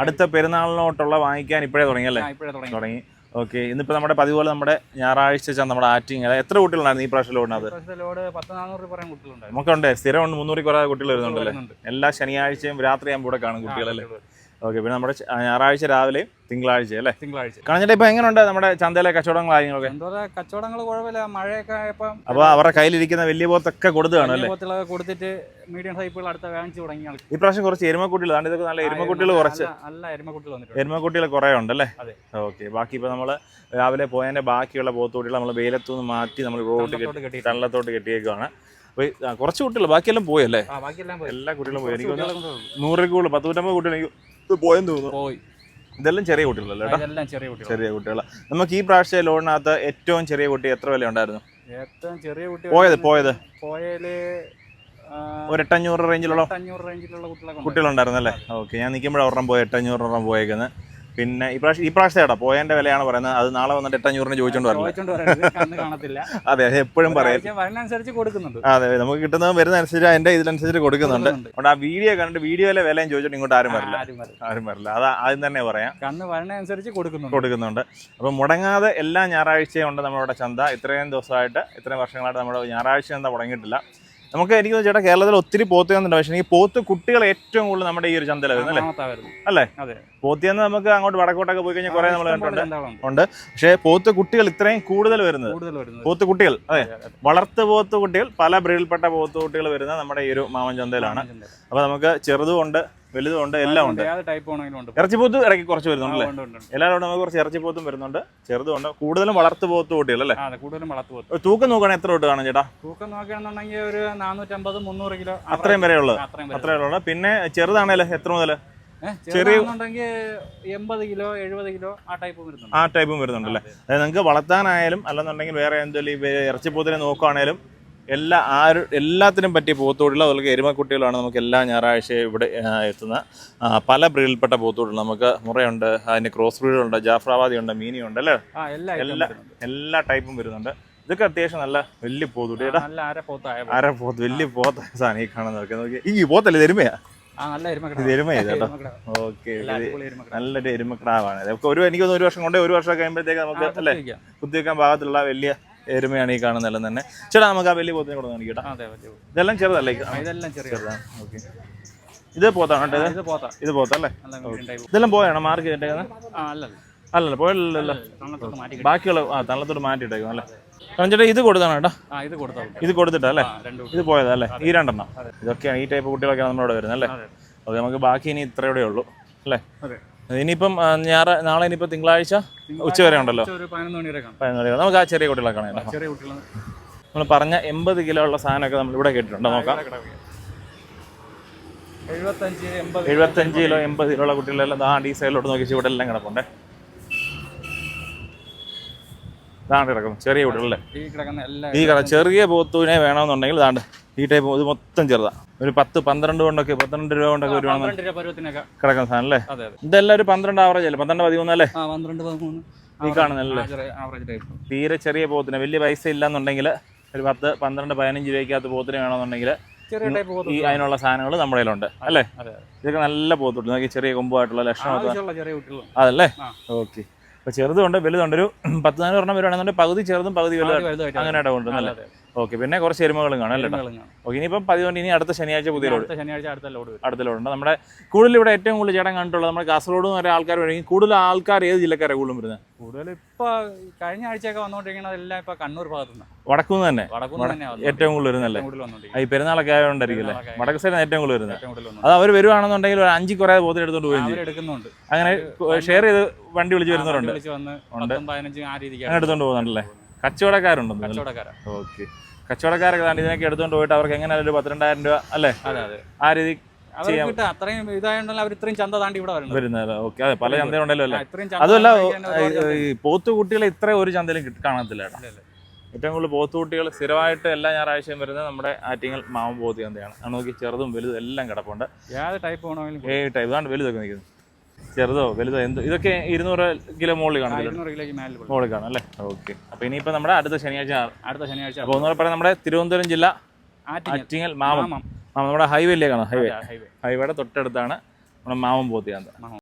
അടുത്ത പെരുന്നാളിനോട്ടുള്ള വാങ്ങിക്കാൻ ഇപ്പോഴേ തുടങ്ങി അല്ലേ? ഇപ്പോഴേ തുടങ്ങി. തുടങ്ങി. ഓക്കെ ഇന്നിപ്പോ നമ്മുടെ പതിവ് പോലെ നമ്മുടെ ഞായറാഴ്ച നമ്മുടെ ആറ്റിങ്ങൽ. എത്ര കുട്ടികളുണ്ടായിരുന്നു ഈ പ്രാവശ്യം ലോഡിനത് നമുക്കുണ്ട്. സ്ഥിരം ഉണ്ട് മുന്നൂറിൽ കുറേ കുട്ടികൾ വരുന്നുണ്ടല്ലേ എല്ലാ ശനിയാഴ്ചയും രാത്രി ആകുമ്പോൾ ഇവിടെ കാണും കുട്ടികളല്ലേ. ഓക്കെ പിന്നെ നമ്മുടെ ഞായറാഴ്ച രാവിലെ തിങ്കളാഴ്ച അല്ലേ? തിങ്കളാഴ്ച. കളഞ്ഞിട്ട് ഇപ്പൊ എങ്ങനെയുണ്ട് നമ്മുടെ ചന്തയിലെ കച്ചവടങ്ങൾ കാര്യങ്ങളൊക്കെ? കച്ചവടങ്ങൾ കുഴപ്പമില്ല. മഴയൊക്കെ ആയപ്പം അപ്പൊ അവരുടെ കയ്യിലിരിക്കുന്ന വലിയ പോത്തൊക്കെ കൊടുത്തു കാണും അല്ലേ? കൊടുത്തിട്ട് മീഡിയം സൈപ്പുകൾ അടുത്ത വാങ്ങിച്ചു ആൾക്ക്. ഈ പ്രാവശ്യം കുറച്ച് എരുമക്കുട്ടികൾ ആണ് ഇതൊക്കെ നല്ല എരുമക്കുട്ടികൾ കുറച്ച്. നല്ല- എരുമക്കുട്ടികൾ വന്നിട്ടുണ്ട്. എരുമക്കുട്ടികൾ കുറേ ഉണ്ട് അല്ലേ ഓക്കെ ബാക്കി ഇപ്പൊ നമ്മൾ രാവിലെ പോയതിന്റെ ബാക്കിയുള്ള പോത്തുകുട്ടികൾ നമ്മൾ വെയിലത്തു നിന്ന് മാറ്റി നമ്മൾ റോഡ് കെട്ടി. തള്ളത്തോട്ട് ആ, കുറച്ച് കുട്ടികൾ ബാക്കിയെല്ലാം പോയല്ലേ? എല്ലാ കുട്ടികളും പോയി. എനിക്ക് നൂറിൽ കൂടുതൽ പത്ത് നൂറ്റമ്പത് കുട്ടികൾ എനിക്ക് ഇത് പോയെന്ന് തോന്നുന്നു. പോയി. ഇതെല്ലാം ചെറിയ കുട്ടികളല്ലേ കേട്ടോ? ഇതെല്ലാം ചെറിയ കുട്ടികൾ ചെറിയ കുട്ടികളാണ് നമുക്ക് ഈ പ്രാവശ്യം ലോണിനകത്ത് ഏറ്റവും ചെറിയ കുട്ടി എത്ര വില ഉണ്ടായിരുന്നു? ഏറ്റവും ചെറിയ കുട്ടി പോയത് പോയത്. പോയാൽ ഒരു എട്ടഞ്ഞൂറ് റേഞ്ചിലുള്ള അഞ്ഞൂറ് റേഞ്ചിലുള്ള കുട്ടികളെ കുട്ടികളുണ്ടായിരുന്നല്ലേ ഓക്കെ ഞാൻ നിൽക്കുമ്പോഴാണ് ഒരെണ്ണം പോയി എട്ടഞ്ഞൂറ് എണ്ണം പോയേക്കുന്നത്. പിന്നെ ഈ പ്രാവശ്യം ഈ പ്രാവശ്യത്തെ കേട്ടോ പോയതിന്റെ വിലയാണ് പറയുന്നത്. അത് നാളെ വന്നിട്ട് എട്ടഞ്ഞൂറിന് ചോദിച്ചോണ്ട് വരില്ല ചോദിച്ചോണ്ട് വരരുത് അതെ എപ്പോഴും പറയാം കൊടുക്കുന്നുണ്ട്. അതെ നമുക്ക് കിട്ടുന്നത് വരുന്ന അനുസരിച്ച് അതിന്റെ ഇതിനനുസരിച്ച് കൊടുക്കുന്നുണ്ട്. അതുകൊണ്ട് ആ വീഡിയോ കണ്ടിട്ട് വീഡിയോയിലെ വിലയും ചോദിച്ചിട്ട് ഇങ്ങോട്ട് ആരും വരില്ല. ആരും വരും ആരും വരില്ല. അത് ആദ്യം തന്നെ പറയാം. കന്ന് വരണനുസരിച്ച് കൊടുക്കുന്നുണ്ട്. കൊടുക്കുന്നുണ്ട്. അപ്പം മുടങ്ങാതെ എല്ലാ ഞായറാഴ്ചയും ഉണ്ട് നമ്മുടെ ചന്ത. ഇത്രയും ദിവസമായിട്ട് ഇത്രയും വർഷങ്ങളായിട്ട് നമ്മുടെ ഞായറാഴ്ച ചന്ത മുടങ്ങിയിട്ടില്ല. നമുക്ക് എനിക്ക് ചേട്ടാ കേരളത്തിൽ ഒത്തിരി പോത്ത് ചന്തയുണ്ട് പക്ഷേ ഈ പോത്ത് കുട്ടികൾ ഏറ്റവും കൂടുതൽ നമ്മുടെ ഈ ഒരു ചന്തയിൽ വരുന്നത് അല്ലേ? അല്ലേ? അതെ. പോത്തിയെന്ന് നമുക്ക് അങ്ങോട്ട് വടക്കോട്ടൊക്കെ പോയി കഴിഞ്ഞാൽ കുറെ നമ്മൾ കണ്ടിട്ടുണ്ട്. ഉണ്ട്. പക്ഷേ പോത്ത് കുട്ടികൾ ഇത്രയും കൂടുതൽ വരുന്നത്. പോത്ത് കുട്ടികൾ അതെ. വളർത്തു പോത്ത് കുട്ടികൾ പല ബ്രീഡിൽപ്പെട്ട പോത്ത് കുട്ടികൾ വരുന്ന നമ്മുടെ ഈ ഒരു മാമൻ ചന്തയിലാണ്. അപ്പൊ അപ്പോൾ നമുക്ക് ചെറുതും ഉണ്ട്. വലുതും ഉണ്ട് എല്ലാം ഉണ്ട്. ഇറച്ചിപ്പോത്ത് ഇടയ്ക്ക് കുറച്ച് വരുന്നുണ്ട്. എല്ലാവരും നമുക്ക് കുറച്ച് ഇറച്ചിപ്പോത്തും വരുന്നുണ്ട്. ചെറുതും ഉണ്ട് കൂടുതലും വളർത്തു പോത്ത് കൂട്ടികൾ അല്ലേ? കൂടുതലും വളർത്തു പോത്ത്. തൂക്കം നോക്കുകയാണെങ്കിൽ എത്ര തൊട്ട് കാണും ചേട്ടാ? തൂക്കം നോക്കുകയാണെന്നുണ്ടെങ്കിൽ ഒരു നാനൂറ്റമ്പത് മുന്നൂറ് കിലോ അത്രയും വരെ ഉള്ളത് അത്രയും ഉള്ളത് പിന്നെ ചെറുതാണല്ലേ എത്ര മുതൽ ചെറിയ എൺപത് കിലോ എഴുപത് കിലോ ആ ടൈപ്പും വരുന്നുണ്ട്. ആ ടൈപ്പും വരുന്നുണ്ടല്ലേ? അതായത് നിങ്ങൾക്ക് വളർത്താനായാലും അല്ലെന്നുണ്ടെങ്കിൽ വേറെ എന്തെങ്കിലും ഇറച്ചിപ്പോത്തിനെ നോക്കുകയാണേലും എല്ലാ ആരും എല്ലാത്തിനും പറ്റിയ പോത്തുകൂടികൾ അതുപോലെ എരുമക്കുട്ടികളാണ് നമുക്ക് എല്ലാ ഞായറാഴ്ചയും ഇവിടെ എത്തുന്ന. പല ബ്രീഡിൽപ്പെട്ട പോത്തോടുകൾ നമുക്ക് മുറയുണ്ട്. അതിന് ക്രോസ് ബ്രീഡുണ്ട് ജാഫ്രാബാദി ഉണ്ട് മീനി ഉണ്ട് അല്ലേ എല്ലാ എല്ലാ ടൈപ്പും വരുന്നുണ്ട്. ഇതൊക്കെ അത്യാവശ്യം നല്ല വലിയ പോത്തുട്ടി നല്ല അര പോത്ത്. വലിയ പോത്ത സാധനം ഈ കാണാൻ നോക്കി നോക്കി ഈ പോത്തല്ലേ എരുമയാ? നല്ല എരുമക്കിട ഇത് എരുമയാ ഇത് കേട്ടോ? ഓക്കെ നല്ലൊരു എരുമക്കിടാവാണ്. ഒരു എനിക്ക് ഒരു വർഷം കൊണ്ടേ ഒരു വർഷം കഴിയുമ്പോഴത്തേക്ക് നമുക്ക് അല്ലേ? കുത്തിവെക്കാൻ ഭാഗത്തുള്ള വലിയ എരുമയാണ് ഈ കാണുന്നതെല്ലാം തന്നെ. ചേട്ടാ നമുക്ക് ആ വലിയ പോത്തിനെ കൂടെ കാണിക്കട്ടെ ഇതെല്ലാം ചെറുതല്ലേ? ഇതെല്ലാം ചെറുതാണ് ഓക്കെ. ഇത് പോത്താണ് കേട്ടോ ഇത്? പോത്ത. ഇത് പോത്തല്ലേ. ഇതെല്ലാം പോയാണോ? മാർക്ക് ചെയ്തിട്ടേക്കുന്നത് ആ അല്ലല്ല. പോയല്ലോ ബാക്കിയുള്ള ആ തള്ളത്തോട് മാറ്റിയിട്ടേക്കും അല്ലേ? ചേട്ടാ ഇത് കൊടുത്താണ് കേട്ടോ? ഇത് കൊടുത്താ മതി. ഇത് കൊടുത്തിട്ടല്ലേ അല്ലേ? ഇത് പോയതല്ലേ ഈ രണ്ടെണ്ണം. ഇതൊക്കെയാണ് ഈ ടൈപ്പ് കുട്ടികളൊക്കെയാണ് നമ്മളോട് വരുന്നത് അല്ലേ. ഓക്കെ നമുക്ക് ബാക്കി ഇനി ഇത്രയോടെ ഉള്ളൂ അല്ലേ? ഇനിയിപ്പം ഞായറ നാളെ ഇനിയിപ്പോൾ തിങ്കളാഴ്ച ഉച്ച വരെ ഉണ്ടല്ലോ. പതിനൊന്ന് മണി നമുക്ക് ആ ചെറിയ കുട്ടികളെ കാണാം നമ്മൾ പറഞ്ഞ എൺപത് കിലോ ഉള്ള സാധനമൊക്കെ നമ്മൾ ഇവിടെ കേട്ടിട്ടുണ്ട്. നോക്കാം. എഴുപത്തഞ്ച് കിലോ എൺപത് കിലോ ഉള്ള കുട്ടികളെല്ലാം ആ ഡി സൈഡിലോട്ട് നോക്കി ഇവിടെ എല്ലാം കിടപ്പുണ്ട്. ദാണ്ട് കിടക്കുന്നു ചെറിയ കുട്ടികളല്ലേ? ഈ കിടക്കുന്ന ഈ കട ചെറിയ പോത്തുവിനെ വേണമെന്നുണ്ടെങ്കിൽ ദാണ്ട് ഈ ടൈപ്പ് ഇത് മൊത്തം ചെറുതാണ് ഒരു പത്ത് പന്ത്രണ്ട് കൊണ്ടൊക്കെ പന്ത്രണ്ട് രൂപ കൊണ്ടൊക്കെ ഒരു കിടക്കുന്ന സാധനം അല്ലേ? ഇതെല്ലാം ഒരു പന്ത്രണ്ട് ആവറേജ് അല്ലേ? പന്ത്രണ്ട് പതിമൂന്ന് അല്ലേ? ഈ കാണുന്നല്ലേ തീരെ ചെറിയ പോത്തിന്. വലിയ പൈസ ഇല്ലാന്നുണ്ടെങ്കിൽ ഒരു പത്ത് പന്ത്രണ്ട് പതിനഞ്ച് രൂപയ്ക്കകത്ത് പോത്തിന് വേണമെന്നുണ്ടെങ്കിൽ ഈ അതിനുള്ള സാധനങ്ങൾ നമ്മുടെ കയ്യിലുണ്ട്. അല്ലേ? ഇതൊക്കെ നല്ല പോത്തുണ്ട്. നോക്കി ചെറിയ കൊമ്പായിട്ടുള്ള ലക്ഷണം അതല്ലേ. ഓക്കെ. അപ്പൊ ചെറുതുണ്ട് വലുതുണ്ട്. ഒരു പത്ത് നാനൂറ് എണ്ണം വരുവാണെന്നുണ്ടെങ്കിൽ പകുതി ചെറുതും പകുതി വലുതും വലുതായിട്ട് അങ്ങനെയായിട്ട് കൊണ്ടുവന്നല്ലേ അതെ, ഓക്കെ പിന്നെ കുറച്ച് എരുമകളും കാണും അല്ലേ. ഓക്കെ ഇനിയിപ്പം പതിവുണ്ട് ഇനി അടുത്ത ശനിയാഴ്ച പുതിയ ലോഡ് ശനിയാഴ്ച അടുത്ത ലോഡ് വരും. അടുത്ത ഉണ്ട്. നമ്മുടെ കൂടുതൽ ഇവിടെ ഏറ്റവും കൂടുതൽ ചേട്ടൻ കണ്ടിട്ടുള്ളത് നമ്മുടെ കാസർഗോഡ് വരെ ആൾക്കാർ വേണമെങ്കിൽ കൂടുതൽ ആൾക്കാർ ഏത് ജില്ലക്കാരെ കൂടുതലും വരുന്നത്? കൂടുതൽ ഇപ്പൊ കഴിഞ്ഞ ആഴ്ചയൊക്കെ വന്നുകൊണ്ടിരിക്കുന്നത് എല്ലാം ഇപ്പൊ കണ്ണൂർ ഭാഗത്തുനിന്ന്. വടക്കുന്ന് തന്നെ? ഏറ്റവും കൂടുതൽ വരുന്നല്ലേ ഈ പെരുന്നാളൊക്കെ ആയതുകൊണ്ടായിരിക്കും വടക്ക് സൈഡിൽ ഏറ്റവും കൂടുതൽ വരുന്നത്. അത് അവർ വരുവാണെന്നുണ്ടെങ്കിൽ ഒരു അഞ്ച് കുറെ ബോധം എടുത്തോണ്ട് പോയി എടുക്കുന്നുണ്ട്. അങ്ങനെ ഷെയർ ചെയ്ത് വണ്ടി വിളിച്ച് വരുന്നവരുണ്ട്. അങ്ങനെ എടുത്തോണ്ട് പോകുന്നുണ്ടല്ലേ? കച്ചവടക്കാരുണ്ടോ കച്ചവടക്കാരാ. ഓക്കെ. കച്ചവടക്കാരൊക്കെ ഇതിനൊക്കെ എടുത്തുകൊണ്ട് പോയിട്ട് അവർക്ക് എങ്ങനെ ഒരു പന്ത്രണ്ടായിരം രൂപ അല്ലേ? ആ രീതി അത്രയും ഇതായോണ്ടല്ലോ അവർ ഇത്രയും ചന്ത താണ്ടി ഇവിടെ വരുന്നത്. വരുന്നത്. ഓക്കെ. അതെ പല ചന്തയുണ്ടല്ലോ അല്ലേ? ആ, ഇത്രയും ചന്ത അതുമല്ല ഈ പോത്തുകുട്ടികളെ ഇത്ര ഒരു ചന്തയിലും കാണത്തില്ല കേട്ടോ. ഏറ്റവും കൂടുതൽ പോത്തുകുട്ടികൾ സ്ഥിരമായിട്ട് എല്ലാ ഞായറാഴ്ചയും വരുന്നത് നമ്മുടെ ആറ്റിങ്ങൽ മാവൻ പോത്ത് ചന്തയാണ്. നോക്കി ചെറുതും വലുതും എല്ലാം കിടപ്പുണ്ട്. ഏത് ടൈപ്പ് വേണമെങ്കിലും ഏ ടൈപ്പ് ഇതാണ് വലുതൊക്കെ നിൽക്കുന്നത് ചെറുതോ വലുതോ എന്ത്? ഇതൊക്കെ ഇരുന്നൂറ് കിലോ മുകളിൽ കാണും ഇരുന്നൂറ് കിലോയ്ക്ക്. മുകളിൽ കാണും അല്ലേ? ഓക്കെ. അപ്പോൾ ഇനിയിപ്പോൾ നമ്മുടെ അടുത്ത ശനിയാഴ്ച അടുത്ത ശനിയാഴ്ച അപ്പോൾ ഒന്നുകൂടെ പറയാം നമ്മുടെ തിരുവനന്തപുരം ജില്ല ആറ്റിങ്ങൽ. ആറ്റിങ്ങൽ മാമം. മാമം. മാമം നമ്മുടെ ഹൈവേയിലേക്കാണ്? ഹൈവേ. ഹൈവേ. ഹൈവേയുടെ തൊട്ടടുത്താണ് നമ്മുടെ മാമം പോത്തിയാന്ത. മാമം.